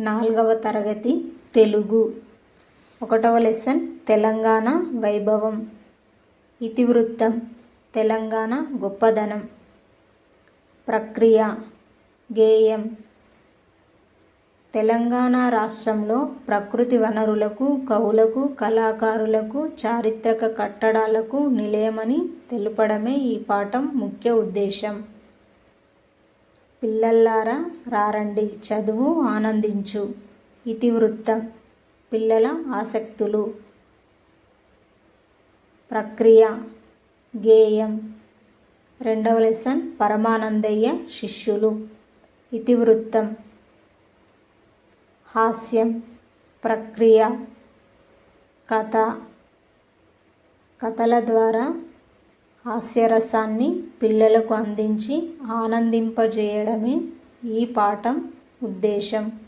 నాలుగవ తరగతి తెలుగు. ఒకటవ లెసన్ తెలంగాణ వైభవం. ఇతివృత్తం తెలంగాణ గొప్పదనం. ప్రక్రియ గేయం. తెలంగాణ రాష్ట్రంలో ప్రకృతి వనరులకు కవులకు కళాకారులకు చారిత్రక కట్టడాలకు నిలయమని తెలుపడమే ఈ పాఠం ముఖ్య ఉద్దేశం. పిల్లల్లారా రారండి. చదువు ఆనందించు. ఇతివృత్తం. పిల్లల ఆసక్తులు. ప్రక్రియ. గేయం. రెండవ లెసన్. పరమానందయ్య శిష్యులు. ఇతివృత్తం. హాస్యం. ప్రక్రియ. కథ. కథల ద్వారా హాస్యరసాన్ని పిల్లలకు అందించి ఆనందింపజేయడమే ఈ పాఠం ఉద్దేశం.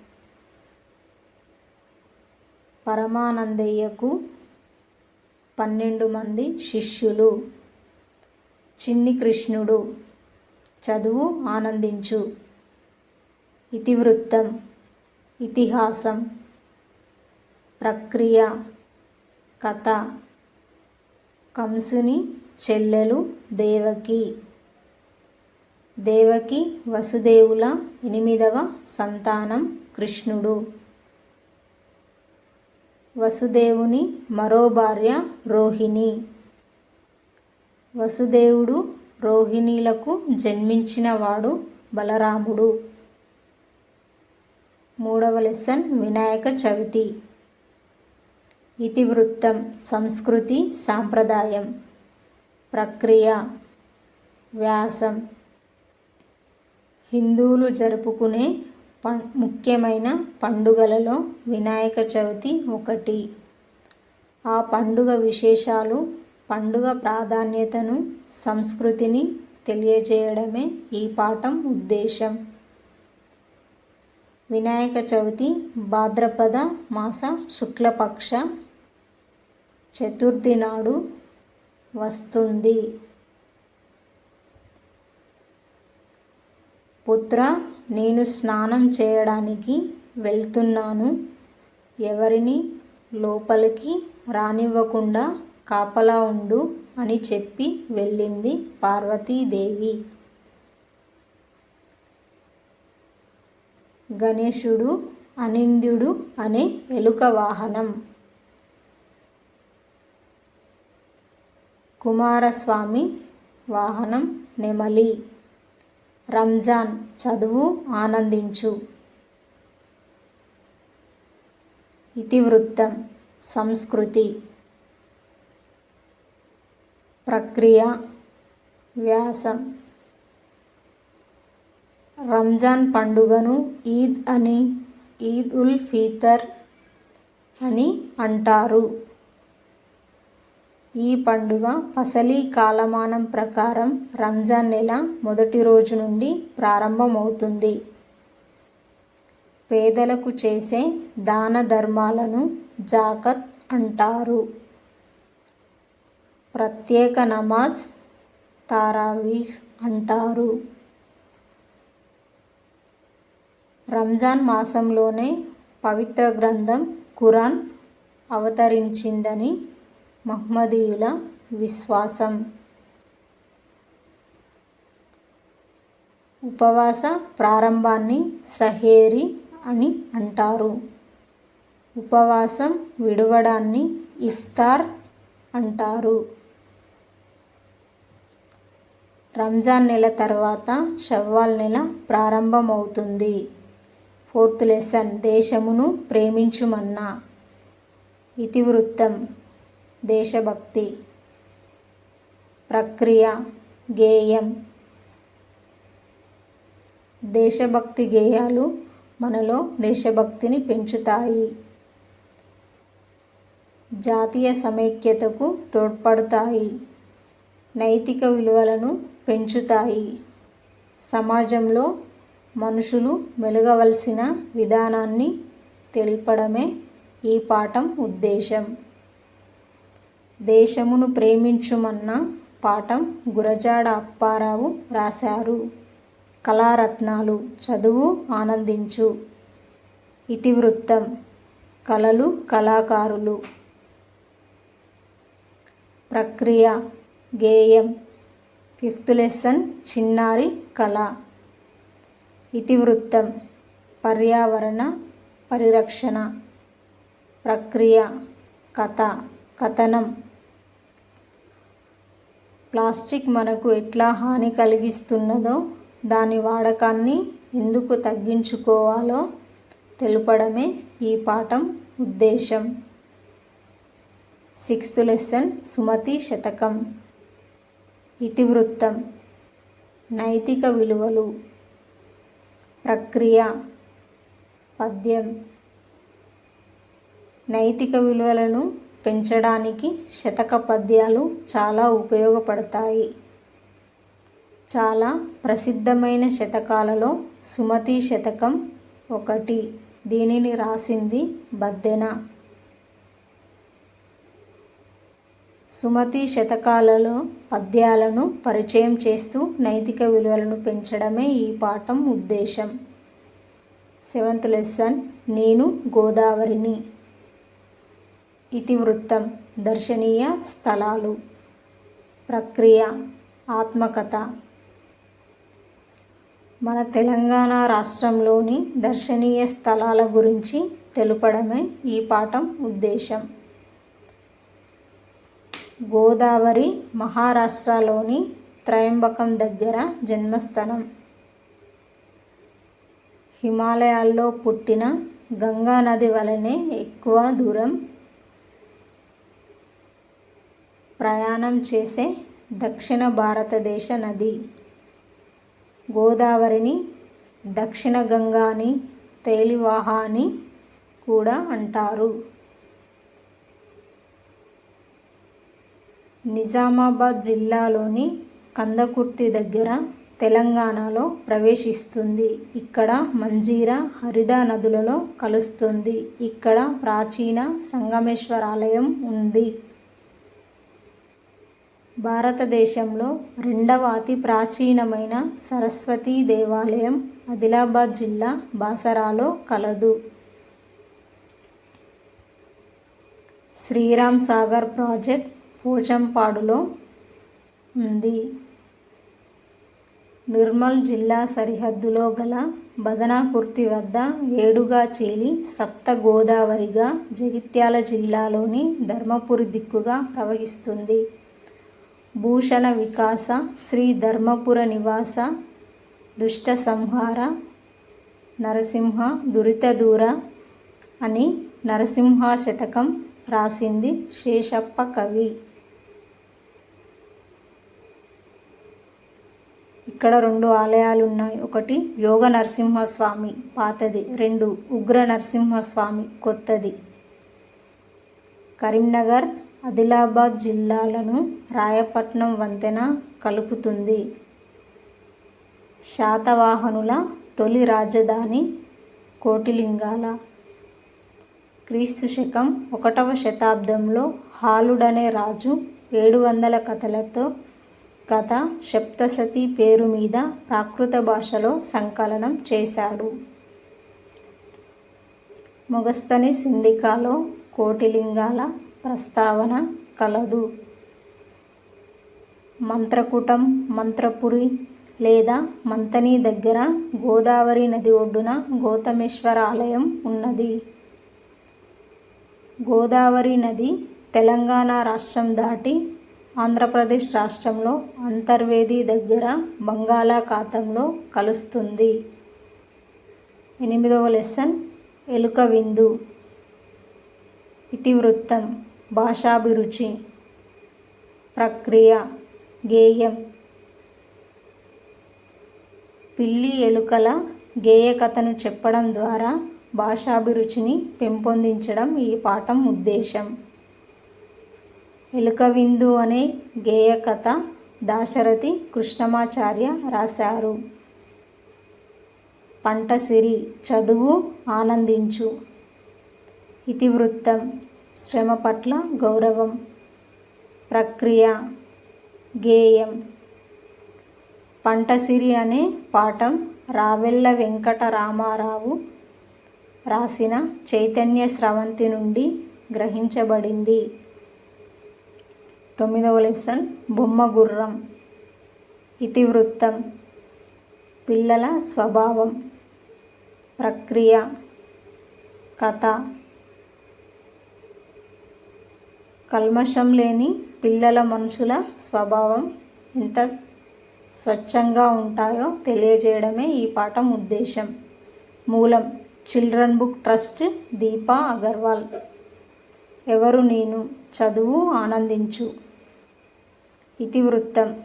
పరమానందయ్యకు పన్నెండు మంది శిష్యులు. చిన్ని కృష్ణుడు చదువు ఆనందించు. ఇతివృత్తం ఇతిహాసం ప్రక్రియ కథ కంసుని చెల్లెలు దేవకి. దేవకి వసుదేవుల ఎనిమిదవ సంతానం కృష్ణుడు. వసుదేవుని మరో భార్య రోహిణి. వసుదేవుడు రోహిణీలకు జన్మించినవాడు బలరాముడు. మూడవ లెసన్ వినాయక చవితి. ఇతివృత్తం సంస్కృతి సాంప్రదాయం. ప్రక్రియ వ్యాసం హిందువులు జరుపుకునే పం ముఖ్యమైన పండుగలలో వినాయక చవితి ఒకటి. ఆ పండుగ విశేషాలు పండుగ ప్రాధాన్యతను సంస్కృతిని తెలియజేయడమే ఈ పాఠం ఉద్దేశం. వినాయక చవితి భాద్రపద మాస శుక్లపక్ష చతుర్థి నాడు వస్తుంది. పుత్ర నేను స్నానం చేయడానికి వెళ్తున్నాను. ఎవరిని? లోపలికి రానివ్వకుండా కాపలా ఉండు అని చెప్పి వెళ్ళింది పార్వతీదేవి. గణేశుడు అనింద్యుడు అనే ఎలుక వాహనం. కుమారస్వామి వాహనం నెమలి. రంజాన్ చదువు ఆనందించు. ఇతివృత్తం సంస్కృతి. ప్రక్రియ వ్యాసం. రంజాన్ పండుగను ఈద్ అని ఈద్ ఉల్ ఫితర్ అని అంటారు. ఈ పండుగ ఫసలీ కాలమానం ప్రకారం రంజాన్ నెల మొదటి రోజు నుండి ప్రారంభమవుతుంది. పేదలకు చేసే దాన ధర్మాలను జాకత్ అంటారు. ప్రత్యేక నమాజ్ తారావీహ్ అంటారు. రంజాన్ మాసంలోనే పవిత్ర గ్రంథం ఖురాన్ అవతరించిందని మహ్మదీయుల విశ్వాసం. ఉపవాస ప్రారంభాన్ని సహేరి అని అంటారు. ఉపవాసం విడవడాన్ని ఇఫ్తార్ అంటారు. రంజాన్ నెల తర్వాత షవ్వాల్ నెల ప్రారంభమవుతుంది. ఫోర్త్ లెసన్ దేశమును ప్రేమించుమన్నా. ఇతివృత్తం దేశభక్తి ప్రక్రియ గేయం. దేశభక్తి గేయాలు మనలో దేశభక్తిని పెంచుతాయి. జాతీయ సమైక్యతకు తోడ్పడతాయి. నైతిక విలువలను పెంచుతాయి. సమాజంలో మనుషులు మెలగవలసిన విధానాన్ని తెలపడమే ఈ పాఠం ఉద్దేశం. దేశమును ప్రేమించుమన్న పాఠం గురజాడ అప్పారావు రాశారు. కళారత్నాలు చదువు ఆనందించు. ఇతివృత్తం కళలు కళాకారులు. ప్రక్రియ గేయం ఫిఫ్త్ లెసన్ చిన్నారి కళ. ఇతివృత్తం పర్యావరణ పరిరక్షణ. ప్రక్రియ కథ కథనం ప్లాస్టిక్ మనకు ఎట్లా హాని కలిగిస్తున్నదో దాని వాడకాన్ని ఎందుకు తగ్గించుకోవాలో తెలుపడమే ఈ పాఠం ఉద్దేశం. సిక్స్త్ లెసన్ సుమతి శతకం. ఇతివృత్తం. నైతిక విలువలు. ప్రక్రియ. పద్యం. నైతిక విలువలను పెంచడానికి శతక పద్యాలు చాలా ఉపయోగపడతాయి. చాలా ప్రసిద్ధమైన శతకాలలో సుమతి శతకం ఒకటి. దీనిని రాసింది బద్దెన. సుమతి శతకాలలో పద్యాలను పరిచయం చేస్తూ నైతిక విలువలను పెంచడమే ఈ పాఠం ఉద్దేశం. Seventh lesson. నేను గోదావరిని. ఇతివృత్తం దర్శనీయ స్థలాలు. ప్రక్రియ ఆత్మకథ. మన తెలంగాణ రాష్ట్రంలోని దర్శనీయ స్థలాల గురించి తెలుపడమే ఈ పాఠం ఉద్దేశం. గోదావరి మహారాష్ట్రలోని త్రయంబకం దగ్గర జన్మస్థలం. హిమాలయాల్లో పుట్టిన గంగా నది వలనే ఎక్కువ దూరం ప్రయాణం చేసే దక్షిణ భారతదేశ నది గోదావరిని దక్షిణ గంగా అని తేలివాహ అని కూడా అంటారు. నిజామాబాద్ జిల్లాలోని కందకుర్తి దగ్గర తెలంగాణలో ప్రవేశిస్తుంది. ఇక్కడ మంజీరా హరిదా నదులలో కలుస్తుంది. ఇక్కడ ప్రాచీన సంగమేశ్వరాలయం ఉంది. భారతదేశంలో రెండవ అతి ప్రాచీనమైన సరస్వతీ దేవాలయం ఆదిలాబాద్ జిల్లా బాసరాలో కలదు. శ్రీరామ్ సాగర్ ప్రాజెక్ట్ పోచంపాడులో ఉంది. నిర్మల్ జిల్లా సరిహద్దులో గల బదనాకుర్తి వద్ద ఏడుగా చీలి సప్త గోదావరిగా జగిత్యాల జిల్లాలోని ధర్మపురి దిక్కుగా ప్రవహిస్తుంది. భూషణ వికాస శ్రీ ధర్మపుర నివాస దుష్ట సంహార నరసింహ దురిత దూర అని నరసింహ శతకం రాసింది శేషప్ప కవి. ఇక్కడ రెండు ఆలయాలు ఉన్నాయి ఒకటి యోగ నరసింహస్వామి పాతది రెండు ఉగ్ర నరసింహస్వామి కొత్తది. కరీంనగర్ ఆదిలాబాద్ జిల్లాలను రాయపట్నం వంతెన కలుపుతుంది. శాతవాహనుల తొలి రాజధాని కోటిలింగాల. క్రీస్తు శకం ఒకటవ శతాబ్దంలో హాలుడనే రాజు ఏడు వందల కథలతో కథ సప్తసతి పేరు మీద ప్రాకృత భాషలో సంకలనం చేశాడు. మొగస్తని సిండికాలో కోటిలింగాల ప్రస్తావన కలదు. మంత్రకూటం మంత్రపురి లేదా మంతని దగ్గర గోదావరి నది ఒడ్డున గౌతమేశ్వర ఆలయం ఉన్నది. గోదావరి నది తెలంగాణ రాష్ట్రం దాటి ఆంధ్రప్రదేశ్ రాష్ట్రంలో అంతర్వేది దగ్గర బంగాళాఖాతంలో కలుస్తుంది. ఎనిమిదవ లెసన్ ఎలుక విందు ఇతివృత్తం. భాషాభిరుచి ప్రక్రియ గేయం పిల్లి ఎలుకల గేయ కథను చెప్పడం ద్వారా భాషాభిరుచిని పెంపొందించడం ఈ పాఠం ఉద్దేశం. ఎలుక విందు అనే గేయ కథ దాశరథి కృష్ణమాచార్య రాశారు. పంటసిరి చదువు ఆనందించు. ఇతివృత్తం శ్రమ పట్ల గౌరవం ప్రక్రియ గేయం. పంటసిరి అనే పాఠం రావెల్ల వెంకట రామారావు రాసిన చైతన్య స్రవంతి నుండి గ్రహించబడింది. తొమ్మిదవ లెసన్ బొమ్మ గుర్రం ఇతివృత్తం పిల్లల స్వభావం ప్రక్రియ కథ. కల్మషం లేని పిల్లల మనుషుల స్వభావం ఎంత స్వచ్ఛంగా ఉంటాయో తెలియజేయడమే ఈ పాఠం ఉద్దేశం. మూలం Children Book Trust Deepa Agarwal. ఎవరు నేను? చదువు ఆనందించు. ఇతివృత్తం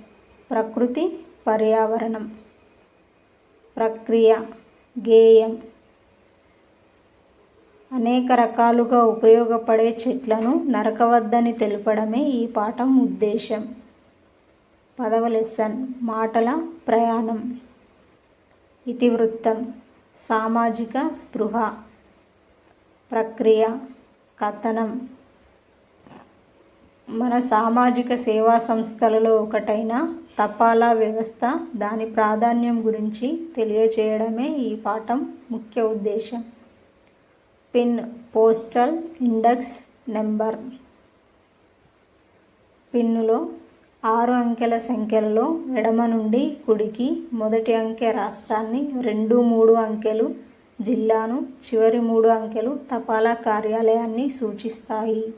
ప్రకృతి పర్యావరణం. ప్రక్రియ గేయం. అనేక రకాలుగా ఉపయోగపడే చెట్లను నరకవద్దని తెలపడమే ఈ పాఠం ఉద్దేశం. పదవ లెసన్ మాటల ప్రయాణం. ఇతివృత్తం సామాజిక స్పృహ. ప్రక్రియ కథనం. మన సామాజిక సేవా సంస్థలలో ఒకటైన తపాలా వ్యవస్థ దాని ప్రాధాన్యం గురించి తెలియచేయడమే ఈ పాఠం ముఖ్య ఉద్దేశం. PIN postal index number. పిన్నులో ఆరు అంకెల సంఖ్యలలో ఎడమ నుండి కుడికి మొదటి అంకె రాష్ట్రాన్ని రెండు మూడు అంకెలు జిల్లాను చివరి మూడు అంకెలు తపాలా కార్యాలయాన్ని సూచిస్తాయి.